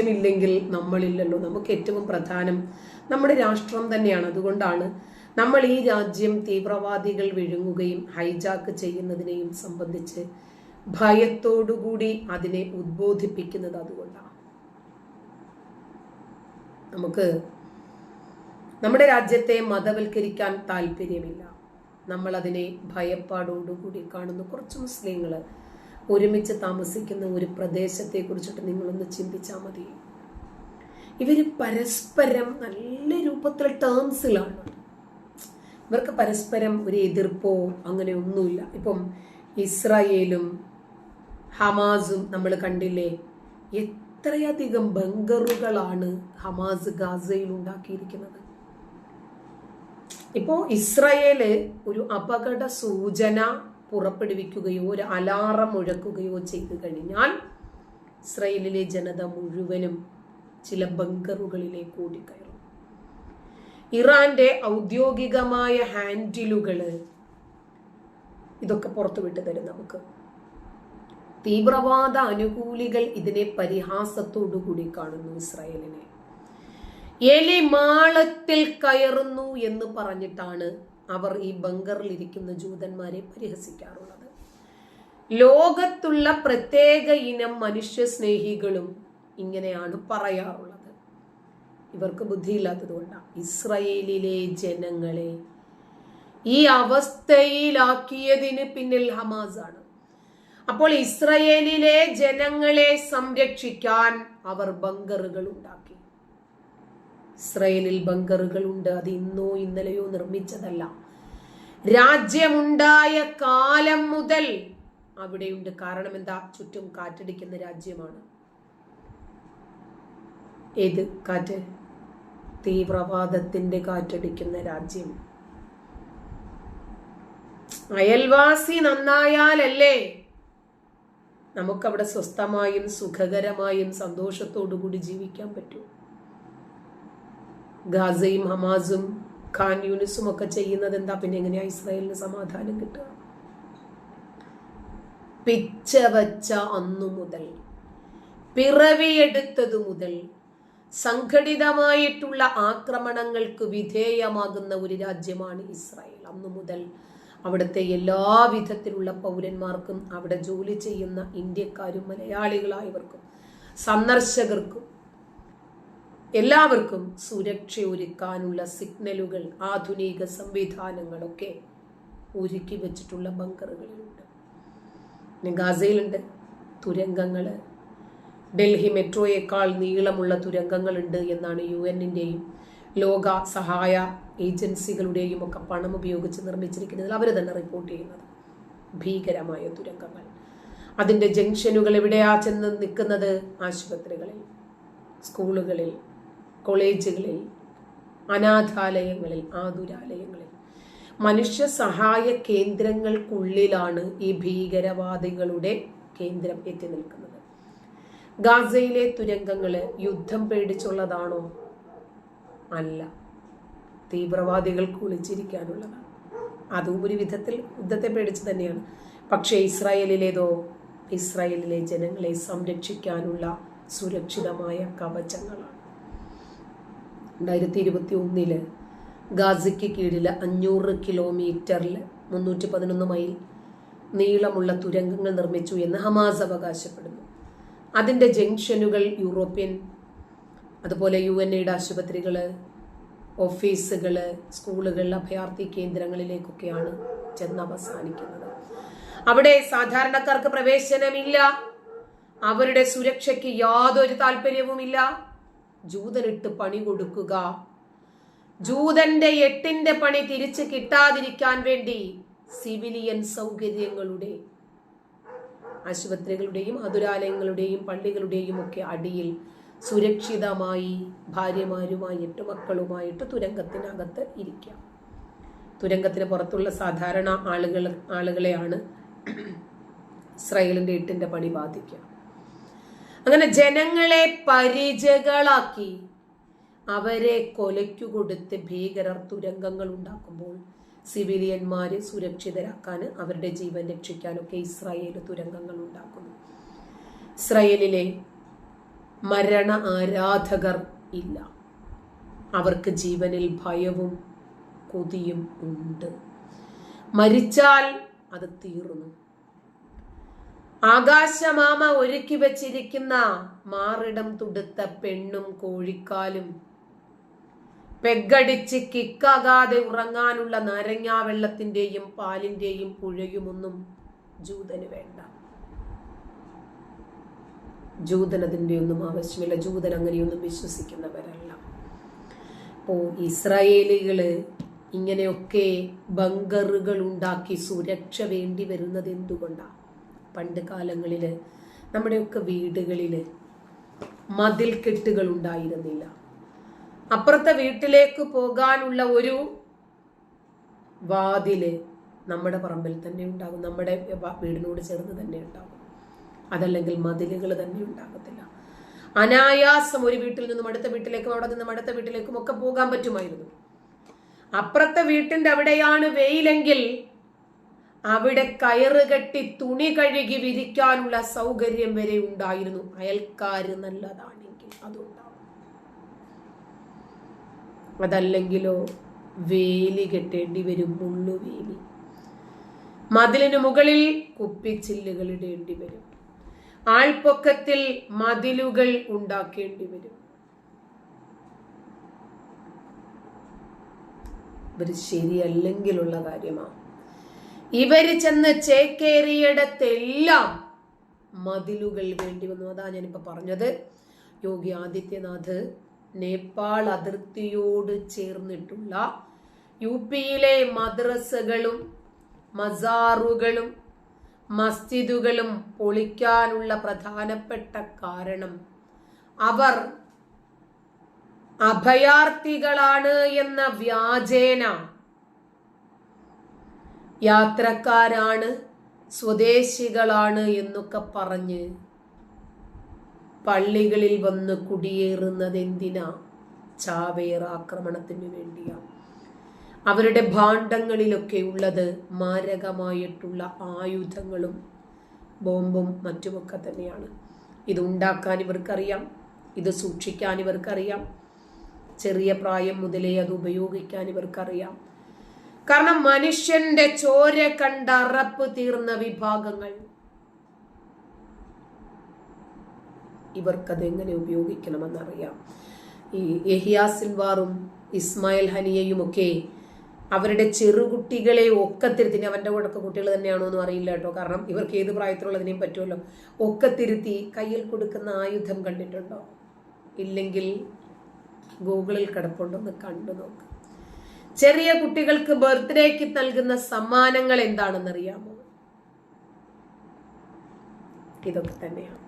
ഇല്ലെങ്കിൽ നമ്മളില്ലല്ലോ. നമുക്ക് ഏറ്റവും പ്രധാനം നമ്മുടെ രാഷ്ട്രം തന്നെയാണ്. അതുകൊണ്ടാണ് നമ്മൾ ഈ രാജ്യം തീവ്രവാദികൾ വിഴുങ്ങുകയും ഹൈജാക്ക് ചെയ്യുന്നതിനെയും സംബന്ധിച്ച് ഭയത്തോടുകൂടി അതിനെ ഉദ്ബോധിപ്പിക്കുന്നത് അതുകൊണ്ടാണ്. നമുക്ക് നമ്മുടെ രാജ്യത്തെ മതവൽക്കരിക്കാൻ താല്പര്യമില്ല. നമ്മൾ അതിനെ ഭയപ്പാടോടുകൂടി കാണുന്നു. കുറച്ച് മുസ്ലിങ്ങൾ ഒരുമിച്ച് താമസിക്കുന്ന ഒരു പ്രദേശത്തെ കുറിച്ചിട്ട് നിങ്ങളൊന്ന് ചിന്തിച്ചാൽ മതി. ഇവർ പരസ്പരം നല്ല രൂപത്തിൽ ടേംസിലാണ് ഇവർക്ക് പരസ്പരം ഒരു എതിർപ്പോ അങ്ങനെ ഒന്നുമില്ല. ഇപ്പം ഇസ്രായേലും ഹമാസും നമ്മൾ കണ്ടില്ലേ എത്രയധികം ബങ്കറുകളാണ് ഹമാസ് ഗാസയിൽ ഉണ്ടാക്കിയിരിക്കുന്നത്. ഇപ്പോ ഇസ്രായേൽ ഒരു അപകട സൂചന പുറപ്പെടുവിക്കുകയോ ഒരു അലാറം മുഴക്കുകയോ ചെയ്തു കഴിഞ്ഞാൽ ഇസ്രയേലിലെ ജനത മുഴുവനും ചില ബങ്കറുകളിലേക്ക് ഓടിക്കയറും. ഇറാന്റെ ഔദ്യോഗികമായ ഹാൻഡിലുകൾ ഇതൊക്കെ പുറത്തുവിട്ട് തരും നമുക്ക്. തീവ്രവാദ അനുകൂലികൾ ഇതിനെ പരിഹാസത്തോടു കൂടി കാണുന്നു ഇസ്രായേലിനെ. എലി മാളത്തിൽ കയറുന്നു എന്ന് പറഞ്ഞിട്ടാണ് അവർ ഈ ബങ്കറിലിരിക്കുന്ന ജൂതന്മാരെ പരിഹസിക്കാറുള്ളത്. ലോകത്തുള്ള പ്രത്യേക ഇനം മനുഷ്യ സ്നേഹികളും ഇങ്ങനെയാണ് പറയാറുള്ളത്. ഇവർക്ക് ബുദ്ധിയില്ലാത്തത് കൊണ്ടാണ് ഇസ്രയേലിലെ ജനങ്ങളെ ഈ അവസ്ഥയിലാക്കിയതിന് പിന്നിൽ ഹമാസ് ആണ് അപ്പോൾ ഇസ്രയേലിലെ ജനങ്ങളെ സംരക്ഷിക്കാൻ അവർ ബങ്കറുകൾ ഉണ്ടാക്കി. ഇസ്രയേലിൽ ബങ്കറുകൾ ഉണ്ട്. അത് ഇന്നോ ഇന്നലെയോ നിർമ്മിച്ചതല്ല. രാജ്യമുണ്ടായ കാലം മുതൽ അവിടെയുണ്ട്. കാരണം എന്താ? ചുറ്റും കാറ്റടിക്കുന്ന രാജ്യമാണ്. ഏത് കാറ്റ്? തീവ്രവാദത്തിന്റെ കാറ്റടിക്കുന്ന രാജ്യം. അയൽവാസി നന്നായാലല്ലേ? നമുക്കവിടെ സ്വസ്ഥമായും സുഖകരമായും സന്തോഷത്തോടു കൂടി ജീവിക്കാൻ പറ്റൂ. ഗാസയും ഹമാസും ഖാൻ യൂനിസും ഒക്കെ ചെയ്യുന്നത് എന്താ പിന്നെ എങ്ങനെയാ ഇസ്രായേലിന് സമാധാനം കിട്ടുക? പിച്ച വച്ച അന്നു മുതൽ പിറവിയെടുത്തതു മുതൽ സംഘടിതമായിട്ടുള്ള ആക്രമണങ്ങൾക്ക് വിധേയമാകുന്ന ഒരു രാജ്യമാണ് ഇസ്രായേൽ. അന്നു മുതൽ അവിടുത്തെ എല്ലാ വിധത്തിലുള്ള പൗരന്മാർക്കും അവിടെ ജോലി ചെയ്യുന്ന ഇന്ത്യക്കാരും മലയാളികളായവർക്കും സന്ദർശകർക്കും എല്ലാവർക്കും സുരക്ഷ ഒരുക്കാനുള്ള സിഗ്നലുകൾ ആധുനിക സംവിധാനങ്ങളൊക്കെ ഒരുക്കി വെച്ചിട്ടുള്ള ബങ്കറുകളുണ്ട് ഗാസയിലുണ്ട് തുരങ്കങ്ങൾ ഡൽഹി മെട്രോയേക്കാൾ നീളമുള്ള തുരങ്കങ്ങളുണ്ട് എന്നാണ് യു എന്നിന്റെയും ലോക സഹായ ഏജൻസികളുടെയും ഒക്കെ പണം ഉപയോഗിച്ച് നിർമ്മിച്ചിരിക്കുന്നതിൽ അവർ തന്നെ റിപ്പോർട്ട് ചെയ്യുന്നത്. ഭീകരമായ തുരങ്കങ്ങൾ. അതിന്റെ ജംഗ്ഷനുകൾ എവിടെയാ ചെന്ന് നിൽക്കുന്നത്? ആശുപത്രികളിൽ സ്കൂളുകളിൽ കോളേജുകളിൽ അനാഥാലയങ്ങളിൽ ആതുരാലയങ്ങളിൽ. മനുഷ്യ സഹായ കേന്ദ്രങ്ങൾക്കുള്ളിലാണ് ഈ ഭീകരവാദികളുടെ കേന്ദ്രം എത്തി നിൽക്കുന്നത്. ഗാസയിലെ തുരങ്കങ്ങൾ യുദ്ധം പേടിച്ചുള്ളതാണോ? അല്ല. തീവ്രവാദികൾക്ക് ഒളിച്ചിരിക്കാനുള്ളതാണ്. അതും ഒരു വിധത്തിൽ യുദ്ധത്തെ പേടിച്ച് തന്നെയാണ്. പക്ഷേ ഇസ്രായേലിലേതോ ഇസ്രായേലിലെ ജനങ്ങളെ സംരക്ഷിക്കാനുള്ള സുരക്ഷിതമായ കവചങ്ങളാണ്. രണ്ടായിരത്തി ഇരുപത്തി ഒന്നിൽ ഗാസയ്ക്ക് കീഴിൽ അഞ്ഞൂറ് കിലോമീറ്ററിൽ മുന്നൂറ്റി പതിനൊന്ന് മൈൽ നീളമുള്ള തുരങ്കങ്ങൾ നിർമ്മിച്ചു എന്ന് ഹമാസ് അവകാശപ്പെടുന്നു. അതിന്റെ ജംഗ്ഷനുകൾ യൂറോപ്യൻ അതുപോലെ യു എൻ എയുടെ ആശുപത്രികൾ ഓഫീസുകൾ സ്കൂളുകൾ അഭയാർത്ഥി കേന്ദ്രങ്ങളിലേക്കൊക്കെയാണ് ചെന്ന് അവസാനിക്കുന്നത് അവിടെ സാധാരണക്കാർക്ക് പ്രവേശനമില്ല. അവരുടെ സുരക്ഷയ്ക്ക് യാതൊരു താല്പര്യവുമില്ല. ജൂതനിട്ട് പണി കൊടുക്കുക. ജൂതന്റെ എട്ടിന്റെ പണി തിരിച്ചു കിട്ടാതിരിക്കാൻ വേണ്ടി സിവിലിയൻ സൗകര്യങ്ങളുടെ ആശുപത്രികളുടെയും അതുരാലയങ്ങളുടെയും പള്ളികളുടെയും ഒക്കെ അടിയിൽ സുരക്ഷിതമായി ഭാര്യമാരുമായിട്ട് മക്കളുമായിട്ട് തുരങ്കത്തിനകത്ത് ഇരിക്കാം തുരങ്കത്തിന് പുറത്തുള്ള സാധാരണ ആളുകൾ ആളുകളെയാണ് ഇസ്രായേലിന്റെ എട്ടിന്റെ പണി ബാധിക്കുക. അങ്ങനെ ജനങ്ങളെ പരിചകളാക്കി അവരെ കൊലയ്ക്കു കൊടുത്ത് ഭീകരർ തുരങ്കങ്ങൾ ഉണ്ടാക്കുമ്പോൾ സിവിലിയന്മാരെ സുരക്ഷിതരാക്കാൻ അവരുടെ ജീവൻ രക്ഷിക്കാനൊക്കെ ഇസ്രായേൽ തുരങ്കങ്ങൾ ഉണ്ടാക്കുന്നു. ഇസ്രായേലിലെ മരണ ആരാധകർ ഇല്ല. അവർക്ക് ജീവനിൽ ഭയവും കൊതിയും ഉണ്ട്. മരിച്ചാൽ അത് തീർന്നു. ആകാശമാമ ഒരുക്കി വച്ചിരിക്കുന്ന മാറിടം തുടുത്ത പെണ്ണും കോഴിക്കാലും. പെഗടിച്ച് കിക്കാകാതെ ഉറങ്ങാനുള്ള നാരങ്ങാ വെള്ളത്തിന്റെയും പാലിന്റെയും പുഴയുമൊന്നും ജൂതന് വേണ്ട. ജൂതൻ അതിന്റെ ഒന്നും ആവശ്യമില്ല. ജൂതൻ അങ്ങനെയൊന്നും വിശ്വസിക്കുന്നവരല്ല. അപ്പോൾ ഇസ്രായേലികൾ ഇങ്ങനെയൊക്കെ ബങ്കറുകൾ ഉണ്ടാക്കി സുരക്ഷ വേണ്ടി വരുന്നത് എന്തുകൊണ്ടാണ് പണ്ട് കാലങ്ങളിൽ നമ്മുടെയൊക്കെ വീടുകളിൽ മതിൽ കെട്ടുകൾ ഉണ്ടായിരുന്നില്ല. അപ്പുറത്തെ വീട്ടിലേക്ക് പോകാനുള്ള ഒരു വാതിൽ നമ്മുടെ പറമ്പിൽ തന്നെ ഉണ്ടാകും. നമ്മുടെ വീടിനോട് ചേർന്ന് തന്നെ ഉണ്ടാകും. അതല്ലെങ്കിൽ മതിലുകൾ തന്നെ ഉണ്ടാകത്തില്ല. അനായാസം ഒരു വീട്ടിൽ നിന്നും അടുത്ത വീട്ടിലേക്കും അവിടെ നിന്നും അടുത്ത വീട്ടിലേക്കും ഒക്കെ പോകാൻ പറ്റുമായിരുന്നു. അപ്പുറത്തെ വീട്ടിന്റെ അവിടെയാണ് വെയിലെങ്കിൽ അവിടെ കയറ് കെട്ടി തുണി കഴുകി വിരിക്കാനുള്ള സൗകര്യം വരെ ഉണ്ടായിരുന്നു. അയൽക്കാര് നല്ലതാണെങ്കിൽ അതുണ്ടാവും. അതല്ലെങ്കിലോ വേലി കെട്ടേണ്ടി വരും മുള്ളുവേലി മതിലിന് മുകളിൽ കുപ്പിച്ചില്ലുകൾ ഇടേണ്ടി വരും. ആൾപ്പൊക്കത്തിൽ മതിലുകൾ ഉണ്ടാക്കേണ്ടി വരും. ഇവർ ശരിയല്ലെങ്കിലുള്ള കാര്യമാണ് ഇവർ ചെന്ന് ചേക്കേറിയിടത്തെല്ലാം മതിലുകൾ വേണ്ടി വന്നു. അതാ ഞാനിപ്പോൾ പറഞ്ഞത്. യോഗി ആദിത്യനാഥ് നേപ്പാൾ അതിർത്തിയോട് ചേർന്നിട്ടുള്ള യു പിയിലെ മദ്രസകളും മസാറുകളും മസ്ജിദുകളും പൊളിക്കാനുള്ള പ്രധാനപ്പെട്ട കാരണം അവർ അഭയാർത്ഥികളാണ് എന്ന വ്യാജേന യാത്രക്കാരാണ് സ്വദേശികളാണ് എന്നൊക്കെ പറഞ്ഞ് പള്ളികളിൽ വന്ന് കുടിയേറുന്നത് എന്തിനാ ചാവേർ ആക്രമണത്തിന് വേണ്ടിയാ. അവരുടെ ഭാണ്ഡങ്ങളിലൊക്കെ ഉള്ളത് മാരകമായിട്ടുള്ള ആയുധങ്ങളും ബോംബും മറ്റുമൊക്കെ തന്നെയാണ്. ഇത് ഉണ്ടാക്കാൻ ഇവർക്കറിയാം ഇത് സൂക്ഷിക്കാൻ ഇവർക്കറിയാം ചെറിയ പ്രായം മുതലേ അത് ഉപയോഗിക്കാൻ ഇവർക്കറിയാം. കാരണം മനുഷ്യന്റെ ചോര കണ്ട അറപ്പ് തീർന്ന വിഭാഗങ്ങൾ. ഇവർക്കത് എങ്ങനെ ഉപയോഗിക്കണമെന്നറിയാം. ഈ യഹിയാ സിൽവാറും ഇസ്മായിൽ ഹനിയയും ഒക്കെ അവരുടെ ചെറുകുട്ടികളെ ഒക്കത്തിരുത്തി അവന്റെ കൂടെ കുട്ടികൾ തന്നെയാണോ എന്നും അറിയില്ല കേട്ടോ. കാരണം ഇവർക്ക് ഏത് പ്രായത്തിലുള്ളതിനെയും പറ്റുമല്ലോ. ഒക്കത്തിരുത്തി കയ്യിൽ കൊടുക്കുന്ന ആയുധം കണ്ടിട്ടുണ്ടോ? ഇല്ലെങ്കിൽ ഗൂഗിളിൽ കിടപ്പുണ്ടെന്ന് കണ്ടു നോക്ക്. ചെറിയ കുട്ടികൾക്ക് ബർത്ത്ഡേക്ക് നൽകുന്ന സമ്മാനങ്ങൾ എന്താണെന്നറിയാമോ? ഇതൊക്കെ തന്നെയാണ്.